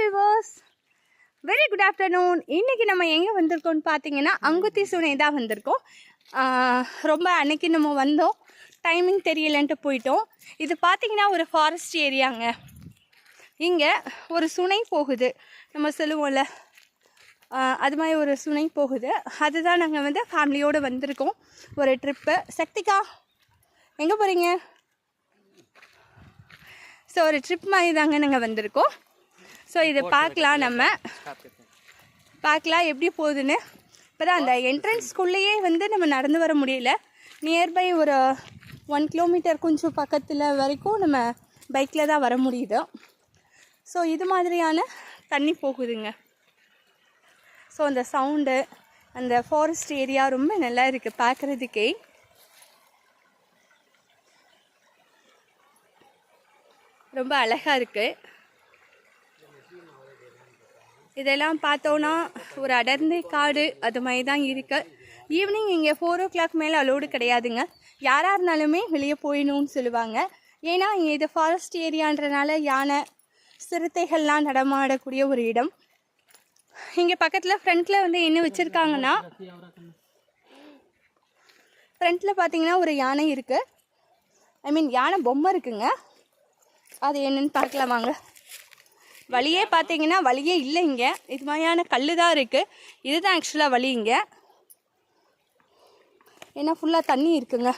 Viewers very good afternoon இன்றைக்கி நம்ம எங்கே வந்திருக்கோம்னு பார்த்தீங்கன்னா அங்குத்தி சுனை தான் வந்திருக்கோம். ரொம்ப அன்னைக்கு நம்ம வந்தோம். டைமிங் தெரியலன்ட்டு போயிட்டோம். இது பார்த்தீங்கன்னா ஒரு ஃபாரஸ்ட் ஏரியாங்க இங்கே ஒரு சுனை போகுது. நம்ம சொல்லுவோம்ல. அது மாதிரி ஒரு சுனை போகுது. அதுதான் நாங்கள் வந்து ஃபேமிலியோடு வந்திருக்கோம். ஒரு ட்ரிப்பு சக்திகா எங்கே போகிறீங்க ஸோ ஒரு ட்ரிப் மாதிரி தாங்க நாங்கள் வந்திருக்கோம். ஸோ இதை பார்க்கலாம் நம்ம. பார்க்கலாம் எப்படி போகுதுன்னு. இப்போ தான் அந்த என்ட்ரன்ஸ்குள்ளேயே வந்து நம்ம நடந்து வர முடியல. நியர்பை ஒரு ஒன் கிலோமீட்டர் கொஞ்சம் பக்கத்தில் வரைக்கும் நம்ம பைக்கில் தான் வர முடியுது. ஸோ இது மாதிரியான தண்ணி போகுதுங்க. ஸோ அந்த சவுண்டு அந்த ஃபாரஸ்ட் ஏரியா ரொம்ப நல்லா இருக்குது பார்க்குறதுக்கே. ரொம்ப அழகாக இருக்குது இதெல்லாம் பார்த்தோன்னா ஒரு அடர்ந்த காடு அது மாதிரி தான் இருக்குது ஈவினிங் இங்கே ஃபோர் ஓ கிளாக் மேலே அலோடு கிடையாதுங்க. யாராக இருந்தாலுமே வெளியே போயிடணும்னு சொல்லுவாங்க. ஏன்னா இங்கே இது ஃபாரஸ்ட் ஏரியான்றனால யானை சிறுத்தைகள்லாம் நடமாடக்கூடிய ஒரு இடம். இங்கே பக்கத்தில் ஃப்ரண்ட்டில் வந்து என்ன வச்சுருக்காங்கன்னா ஃப்ரண்ட்டில் பார்த்தீங்கன்னா ஒரு யானை இருக்குது ஐ மீன் யானை பொம்மை இருக்குங்க. அது என்னன்னு பார்க்கலாம் வாங்க. வழியே பார்த்தீங்கன்னா வழியே இல்லை இங்கே. இது மாதிரியான கல் தான் இருக்குது இதுதான் ஆக்சுவலாக வழி இங்கே. ஏன்னா ஃபுல்லாக தண்ணி இருக்குங்க.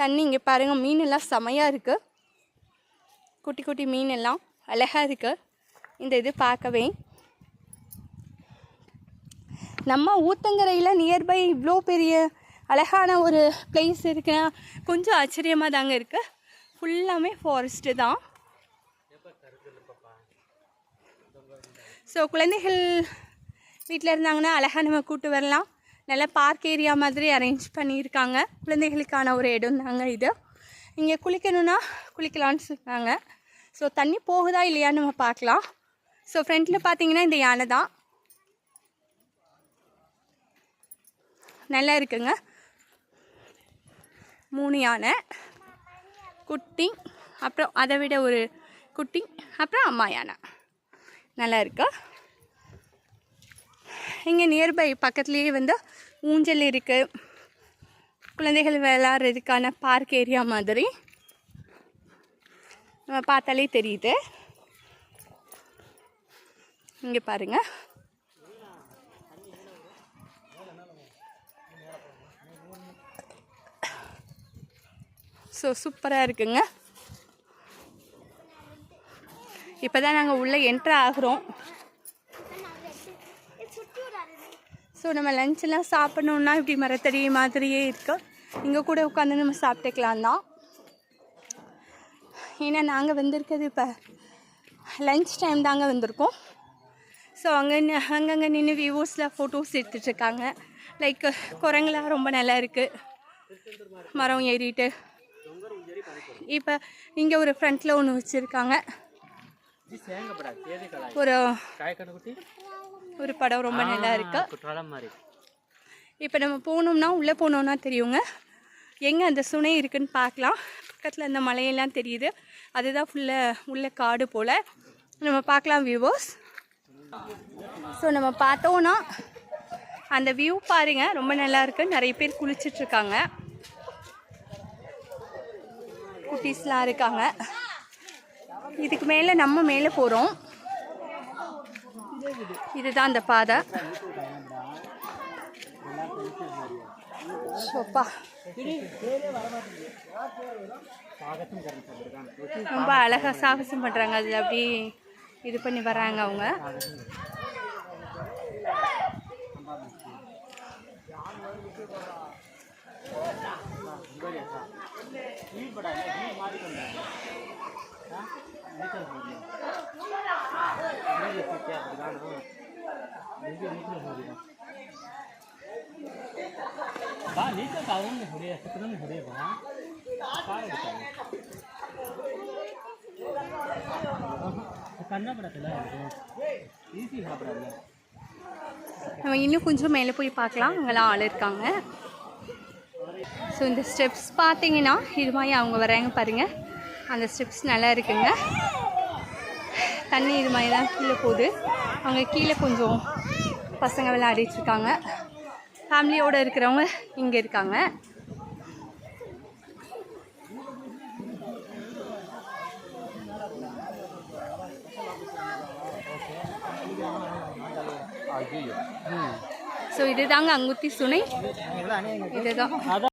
தண்ணி இங்கே பாருங்கள் மீன் எல்லாம் செமையாக இருக்குது குட்டி குட்டி மீன் எல்லாம் அழகாக இருக்குது இந்த இது பார்க்கவே. நம்ம ஊத்தங்கரையில் நியர்பை இவ்வளோ பெரிய அழகான ஒரு பிளேஸ் இருக்குன்னா கொஞ்சம் ஆச்சரியமாக தாங்க இருக்குது ஃபுல்லாமே ஃபாரஸ்ட்டு தான். ஸோ குழந்தைகள் வீட்டில் இருந்தாங்கன்னா அழகாக நம்ம கூட்டு வரலாம். நல்லா பார்க் ஏரியா மாதிரி அரேஞ்ச் பண்ணியிருக்காங்க. குழந்தைகளுக்கான ஒரு இடம் தாங்க இது. இங்கே குளிக்கணும்னா குளிக்கலான்னு சொன்னாங்க. ஸோ தண்ணி போகுதா இல்லையான்னு நம்ம பார்க்கலாம். ஸோ ஃப்ரண்ட்டில் பார்த்தீங்கன்னா இந்த யானை தான். நல்லா இருக்குங்க. மூணு யானை. குட்டி அப்புறம் அதை விட ஒரு குட்டி அப்புறம் அம்மா யானை. நல்லா இருக்கா இங்கே நியர்பை பக்கத்துலேயே வந்து ஊஞ்சல் இருக்குது குழந்தைகள் விளாட்றதுக்கான பார்க் ஏரியா மாதிரி. நம்ம பார்த்தாலே தெரியுது. இங்கே பாருங்க. ஸோ சூப்பராக இருக்குங்க. இப்போ தான் நாங்கள் உள்ளே என்ட்ரு ஆகிறோம். ஸோ நம்ம லஞ்செல்லாம் சாப்பிட்ணுன்னா இப்படி மரத்தடி மாதிரியே இருக்குது இங்கே கூட உட்காந்து நம்ம சாப்பிட்டுக்கலாம் தான். ஏன்னா நாங்கள் வந்திருக்கிறது இப்போ லஞ்ச் டைம் தாங்க வந்திருக்கோம். ஸோ அங்கே அங்கங்கே நின்று வியூஸில் ஃபோட்டோஸ் எடுத்துட்ருக்காங்க லைக் குரங்கெலாம் ரொம்ப நல்லா இருக்குது மரம் ஏறிட்டு. இப்போ இங்கே ஒரு ஃப்ரண்ட்டில் ஒன்று வச்சுருக்காங்க. ஒரு ஒரு படம் ரொம்ப நல்லா இருக்கு. இப்போ நம்ம போனோம்னா உள்ளே போனோம்னா தெரியுங்க. எங்கே அந்த சுனை இருக்குன்னு பார்க்கலாம். பக்கத்தில் அந்த மலையெல்லாம் தெரியுது. அதுதான் ஃபுல்லாக உள்ள காடு போல். நம்ம பார்க்கலாம் வியூவர்ஸ் ஸோ நம்ம பார்த்தோன்னா அந்த வியூ பாருங்க. ரொம்ப நல்லா இருக்கு. நிறைய பேர் குளிச்சிட்டு இருக்காங்க. குட்டீஸ்லாம் இருக்காங்க. இதுக்கு மேலே நம்ம மேலே போகிறோம் இதுதான் அந்த பாதை. சோப்பா. ரொம்ப அழகாக சாகசம் பண்ணுறாங்க அதில் அப்படி இது பண்ணி வராங்க அவங்க. ಬಾ ನೀಚೆ ಅವನ್ನ ಹೊಡೆಯ ಸುತ್ತಲೂ ಹೊಡೆಯ ಬಾ ಕಣ್ಣ ಬಿಡತ್ತಲ್ಲ ಈಸಿ ಹಾಬಿಡಲ್ಲ நம்ம இன்னும் கொஞ்சம் மேலே போய் பார்க்கலாம் அங்கெல்லாம் ஆள் இருக்காங்க ஸோ இந்த ஸ்டெப்ஸ் பார்த்தீங்கன்னா இது மாதிரி அவங்க வராங்க பாருங்கள் அந்த ஸ்டெப்ஸ் நல்லா இருக்குங்க தண்ணி இது மாதிரி தான் கீழே போகுது. அங்கே கீழே கொஞ்சம் பசங்க விளையாடிட்டு இருக்காங்க. ஃபேமிலியோடு இருக்கிறவங்க இங்கே இருக்காங்க. ஸோ இதுதாங்க அங்குத்தி சுனை. இதுதான்.